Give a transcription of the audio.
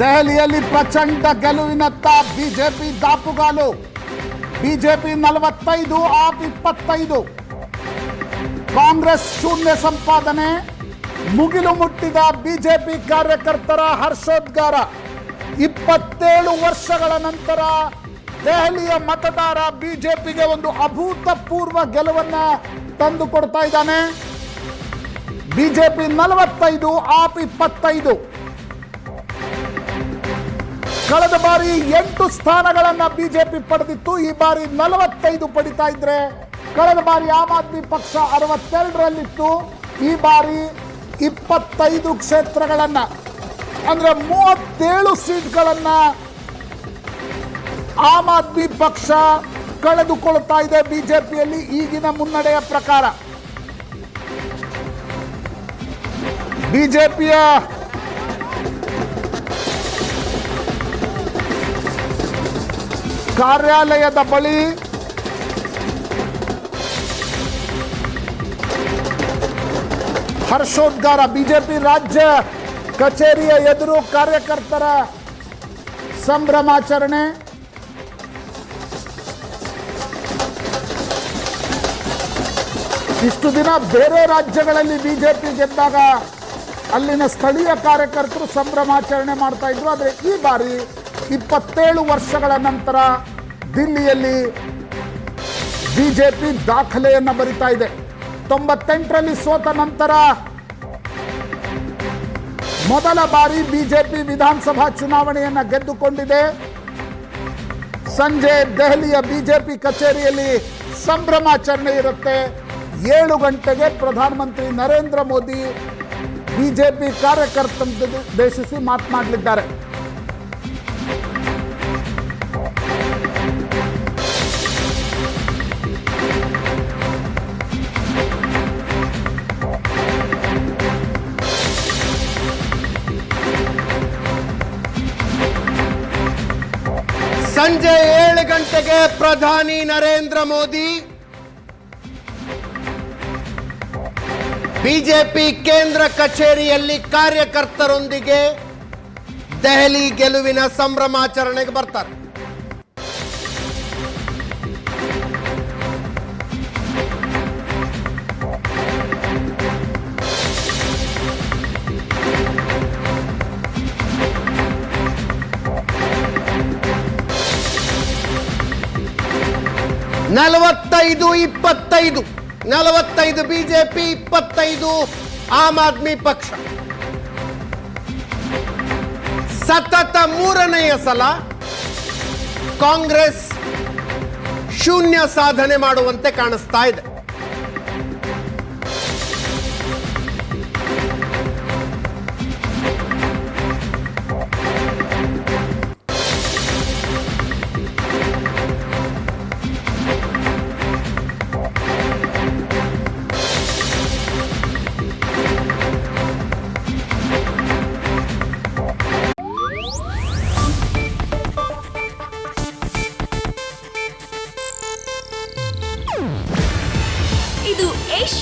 ದೆಹಲಿಯಲ್ಲಿ ಪ್ರಚಂಡ ಗೆಲುವಿನತ್ತ ಬಿಜೆಪಿ ದಾಪುಗಾಲು. ಬಿಜೆಪಿ ನಲವತ್ತೈದು, ಆಪ್ ಇಪ್ಪತ್ತೈದು. ಕಾಂಗ್ರೆಸ್ ಶೂನ್ಯ ಸಂಪಾದನೆ. ಮುಗಿಲು ಮುಟ್ಟಿದ ಬಿಜೆಪಿ ಕಾರ್ಯಕರ್ತರ ಹರ್ಷೋದ್ಗಾರ. ಇಪ್ಪತ್ತೇಳು ವರ್ಷಗಳ ನಂತರ ದೆಹಲಿಯ ಮತದಾರ ಬಿಜೆಪಿಗೆ ಒಂದು ಅಭೂತಪೂರ್ವ ಗೆಲುವನ್ನ ತಂದು ಕೊಡ್ತಾ ಇದ್ದಾನೆ. ಬಿಜೆಪಿ ನಲವತ್ತೈದು, ಆಪ್ ಇಪ್ಪತ್ತೈದು. ಕಳೆದ ಬಾರಿ ಎಂಟು ಸ್ಥಾನಗಳನ್ನ ಬಿಜೆಪಿ ಪಡೆದಿತ್ತು. ಈ ಬಾರಿ ನಲವತ್ತೈದು ಪಡಿತಾ ಇದ್ರೆ ಕಳೆದ ಬಾರಿ ಆಮ್ ಆದ್ಮಿ ಪಕ್ಷ ಅರವತ್ತೆರಡರಲ್ಲಿತ್ತು. ಈ ಬಾರಿ ಇಪ್ಪತ್ತೈದು ಕ್ಷೇತ್ರಗಳನ್ನ, ಅಂದ್ರೆ ಮೂವತ್ತೇಳು ಸೀಟ್ಗಳನ್ನ ಆಮ್ ಆದ್ಮಿ ಪಕ್ಷ ಕಳೆದುಕೊಳ್ತಾ ಇದೆ ಬಿಜೆಪಿಯಲ್ಲಿ ಈಗಿನ ಮುನ್ನಡೆಯ ಪ್ರಕಾರ. ಬಿಜೆಪಿಯ ಕಾರ್ಯಾಲಯದ ಬಳಿ ಹರ್ಷೋದ್ಗಾರ ಬಿಜೆಪಿ ರಾಜ್ಯ ಕಚೇರಿಯ ಎದುರು ಕಾರ್ಯಕರ್ತರ ಸಂಭ್ರಮಾಚರಣೆ. ಇಷ್ಟು ದಿನ ಬೇರೆ ರಾಜ್ಯಗಳಲ್ಲಿ ಬಿಜೆಪಿ ಗೆದ್ದಾಗ ಅಲ್ಲಿನ ಸ್ಥಳೀಯ ಕಾರ್ಯಕರ್ತರು ಸಂಭ್ರಮಾಚರಣೆ ಮಾಡ್ತಾ ಇದ್ರು, ಆದರೆ ಈ ಬಾರಿ ಇಪ್ಪತ್ತೇಳು ವರ್ಷಗಳ ನಂತರ ದಿಲ್ಲಿಯಲ್ಲಿ ಬಿಜೆಪಿ ದಾಖಲೆಯನ್ನು ಬರಿತಾ ಇದೆ. ತೊಂಬತ್ತೆಂಟರಲ್ಲಿ ಸೋತ ನಂತರ ಮೊದಲ ಬಾರಿ ಬಿಜೆಪಿ ವಿಧಾನಸಭಾ ಚುನಾವಣೆಯನ್ನು ಗೆದ್ದುಕೊಂಡಿದೆ. ಸಂಜೆ ದೆಹಲಿಯ ಬಿಜೆಪಿ ಕಚೇರಿಯಲ್ಲಿ ಸಂಭ್ರಮಾಚರಣೆ ಇರುತ್ತೆ. ಏಳು ಗಂಟೆಗೆ ಪ್ರಧಾನಮಂತ್ರಿ ನರೇಂದ್ರ ಮೋದಿ ಬಿಜೆಪಿ ಕಾರ್ಯಕರ್ತರನ್ನುದ್ದೇಶಿಸಿ ಮಾತನಾಡಲಿದ್ದಾರೆ. ಸಂಜೆ ಏಳು ಗಂಟೆಗೆ ಪ್ರಧಾನಿ ನರೇಂದ್ರ ಮೋದಿ. ಬಿಜೆಪಿ ಕೇಂದ್ರ ಕಚೇರಿಯಲ್ಲಿ ಕಾರ್ಯಕರ್ತರೊಂದಿಗೆ ದೆಹಲಿ ಗೆಲುವಿನ ಸಂಭ್ರಮಾಚರಣೆಗೆ ಬರ್ತಾರೆ. ನಲವತ್ತೈದು, ಇಪ್ಪತ್ತೈದು. ನಲವತ್ತೈದು ಬಿಜೆಪಿ, ಇಪ್ಪತ್ತೈದು ಆಮ್ ಆದ್ಮಿ ಪಕ್ಷ. ಸತತ ಮೂರನೆಯ ಸಲ ಕಾಂಗ್ರೆಸ್ ಶೂನ್ಯ ಸಾಧನೆ ಮಾಡುವಂತೆ ಕಾಣಿಸ್ತಾ ಇದೆ.